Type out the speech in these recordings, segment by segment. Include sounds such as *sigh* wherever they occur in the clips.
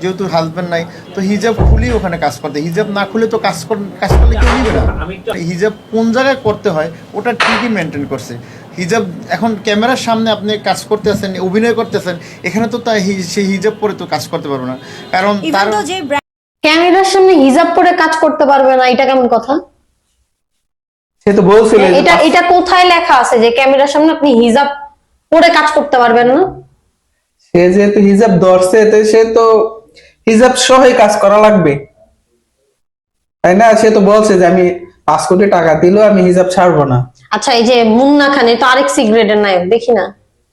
যেহেতু হাজবেন্ড নাই তো হিজাব খুলেই ওখানে কাজ করতে। হিজাব না খুলে তো কাজ কর- কাজ করলে কেউ নিবে না। হিজাব কোন জায়গায় করতে হয় ওটা ঠিকই মেনটেন করছে। হিজাব এখন ক্যামেরার সামনে আপনি কাজ করতেছেন অভিনয় করতেছেন এখানে তো তাই সেই হিজাব পরে তো কাজ করতে পারব না। কারণ তার ক্যামেরার সামনে হিজাব পরে কাজ করতে পারবে না এটা কেমন কথা? সে তো বলছিল এটা এটা কোথায় লেখা আছে যে ক্যামেরার সামনে আপনি হিজাব পরে কাজ করতে পারবেন না? সে যেহেতু হিজাব ধরছে তো সে তো হিজাব সহই কাজ করা লাগবে। তাই না? সে তো বলছে যে আমি পাঁচ কোটি টাকা দিলেও আমি হিজাব ছাড়বো না। আচ্ছা এই যে মুন্না খান তো আরেক সিগারেটের নায়ক দেখি না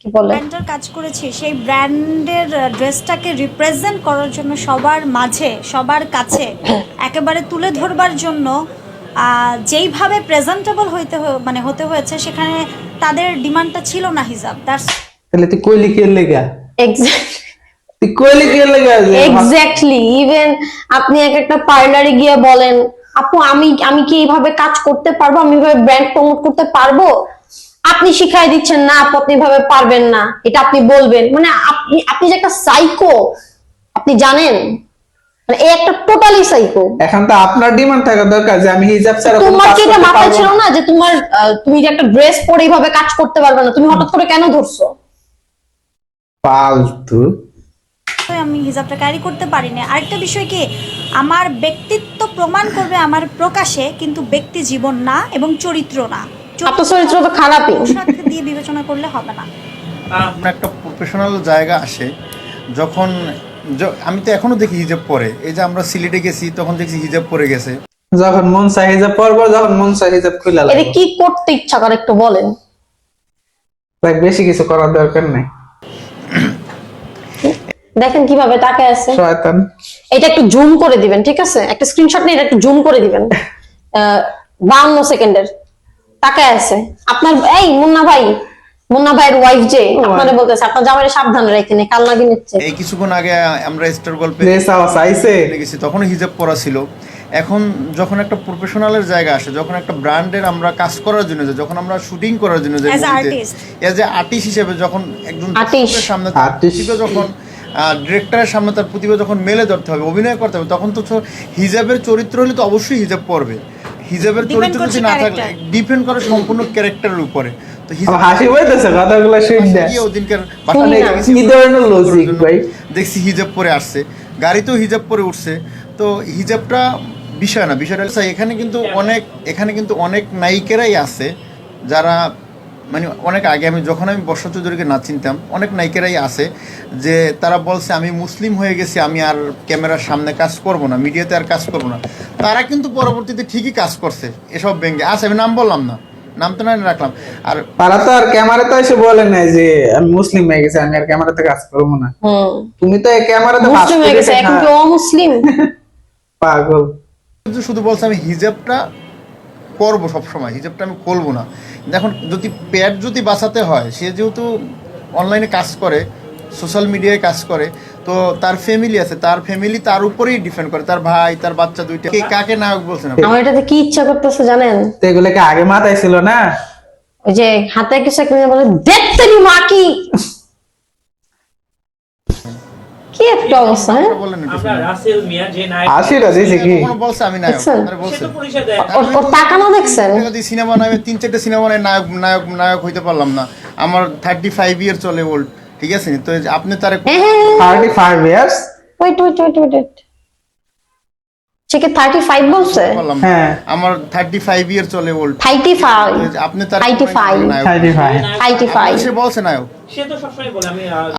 কি বলে? ব্র্যান্ডের কাজ করেছি সেই ব্র্যান্ডের ড্রেসটাকে রিপ্রেজেন্ট করার জন্য সবার মাঝে সবার কাছে একেবারে তুলে ধরবার জন্য যেইভাবে প্রেজেন্টেবল হইতে মানে হতে হয়েছে সেখানে তাদের ডিমান্ডটা ছিল না হিজাব দ্যাটস তাহলে তুই কইলি কে লেগা? এক্স্যাক্ট কইলি কে লেগা এক্স্যাক্টলি ইভেন আপনি এক একটা পার্লারে গিয়ে বলেন আপু আমি আমি কি এইভাবে কাজ করতে পারব? আমি এইভাবে ব্র্যান্ড প্রমোট করতে পারব? আপনি শিখাই দিচ্ছেন না আপু আপনি এভাবে পারবেন না। এটা আপনি বলবেন। মানে আপনি আপনি যে একটা সাইকো আপনি জানেন? মানে এই একটা টোটালি সাইকো এখন তো আপনার ডিমান্ড থাকা দরকার যে আমি হিজাব ছাড়া তোমার কি এটা মাথায় ছিল না। যে তোমার তুমি যে একটা ড্রেস পরে এইভাবে কাজ করতে পারবে না? তুমি হঠাৎ করে কেন ধরছো? ফালতু আমি হিজাবটা ক্যারি করতে পারিনি আরেকটা বিষয় কি আমার ব্যক্তিত্ব প্রমাণ করবে আমার প্রকাশে কিন্তু ব্যক্তি জীবন না এবং চরিত্র না। আপনার চরিত্র তো খারাপই। দিয়ে বিবেচনা করলে হবে না। একটা প্রফেশনাল জায়গা আসে যখন আমি তো এখনও দেখি হিজাব পরে। এই যে আমরা সিলেটে গেছি তখন দেখছি হিজাব পরে গেছে। যখন মন চাই হিজাব পরবো যখন মন চাই হিজাব খুলে এটা কি করতে ইচ্ছা করে একটু বলেন। দেখ, বেশি কিছু করার দরকার নেই। *clears throat* দেখেন কীভাবে তাকে আছে। শয়তান। এটা একটু জুম করে দিবেন ঠিক আছে? একটা স্ক্রিনশট নিয়ে এটা একটু জুম করে দিবেন। *laughs* বাউন্ন সেকেন্ডের। তাকে আছে। আপনার এই মুন্না ভাই। মুন্না ভাইয়ের ওয়াইফ যে আপনারা বলতেছে আপনার জামাইয়ের সাবধানে রেখে কাল লাগি নিচ্ছে এই কিছুক্ষণ আগে আমরা স্টার গল্পে গেছি তখনও হিজাব পরা ছিল। এখন যখন একটা প্রফেশনালের জায়গা আসে যখন একটা ব্র্যান্ডের আমরা কাজ করার জন্য যাই যখন আমরা শুটিং করার জন্য যাই. এজ এ আর্টিস্ট হিসেবে যখন একজন. সামনে. প্রতিভা যখন ডিরেক্টরের সামনে তার প্রতিভা যখন মেলে ধরতে হবে অভিনয় করতে হবে তখন তো হিজাবের চরিত্র হলে তো অবশ্যই হিজাব পড়বে। হিজাবের চরিত্র যদি না থাকলে ডিপেন্ড করে সম্পূর্ণ ক্যারেক্টারের উপরে। তো হাসি বইতেছে কথাগুলো শুনতে ওদিনকার শুনি না। বাসায় কি ধরনের লজিক ভাই। দেখছি হিজাব পরে আসছে। গাড়িতেও হিজাব পরে উঠছে। তো হিজাবটা বিষয় না বিষয়টা এখানে কিন্তু অনেক এখানে কিন্তু অনেক নায়িকেরাই আছে যারা মানে অনেক আগে আমি যখন আমি বর্ষা চৌধুরীকে না চিনতাম অনেক নায়িকেরাই আছে যে তারা বলছে আমি মুসলিম হয়ে গেছি আমি আর ক্যামেরার সামনে কাজ করব না মিডিয়াতে আর কাজ করব না। তারা কিন্তু পরবর্তীতে ঠিকই কাজ করছে এসব ব্যঙ্গে। আচ্ছা আমি নাম বললাম না নাম তো না রাখলাম। আর তারা তো আর ক্যামেরাতে এসে বলে নাই যে আমি মুসলিম হয়ে গেছি আমি আর ক্যামেরাতে কাজ করব না। তুমি তো ক্যামেরাতে মুসলিম হয়ে গেছে এখন কি অমুসলিম? *laughs* পাগল। শুধু বলছে আমি হিজাবটা করব সবসময় হিজাবটা আমি করব না। এখন যদি প্যাড যদি বাঁচাতে হয় সে যেহেতু অনলাইনে কাজ করে সোশ্যাল মিডিয়ায় কাজ করে তো তার ফ্যামিলি আছে তার ফ্যামিলি তার উপরেই ডিপেন্ড করে তার ভাই তার বাচ্চা দুইটা কে কাকে নায়ক বলছেন? আমার এটাতে কি ইচ্ছা করতেছে জানেন? তো এগুলো কি আগে মাথায় ছিল না? ওই যে হাতে কিছু একটা বলে দেখতে নি মা কি একটা অবস্থা হ্যাঁ? আমরা শুনি। রাসেল মিয়া যে নায়ক। আশিটা দিয়েছে কি? বলছে আমি নায়ক। দেখছেন? তারা সে বলছে তো পরিচয় দেয়। ওর ওর তাকানো দেখছেন যদি সিনেমা নামে তিন চারটে সিনেমা নায়ক নায়ক নায়ক হইতে পারলাম না। আমার থার্টি ফাইভ ইয়ার চলে ওল্ড ঠিক আছে? তো আপনি তারে হ্যাঁ হ্যাঁ thirty five years wait wait wait wait সে কি বলছে? হ্যাঁ। আমার ইয়ার চলে ওল্ড আপনি তার সে বলছে সে তো সবসময় বলে আমি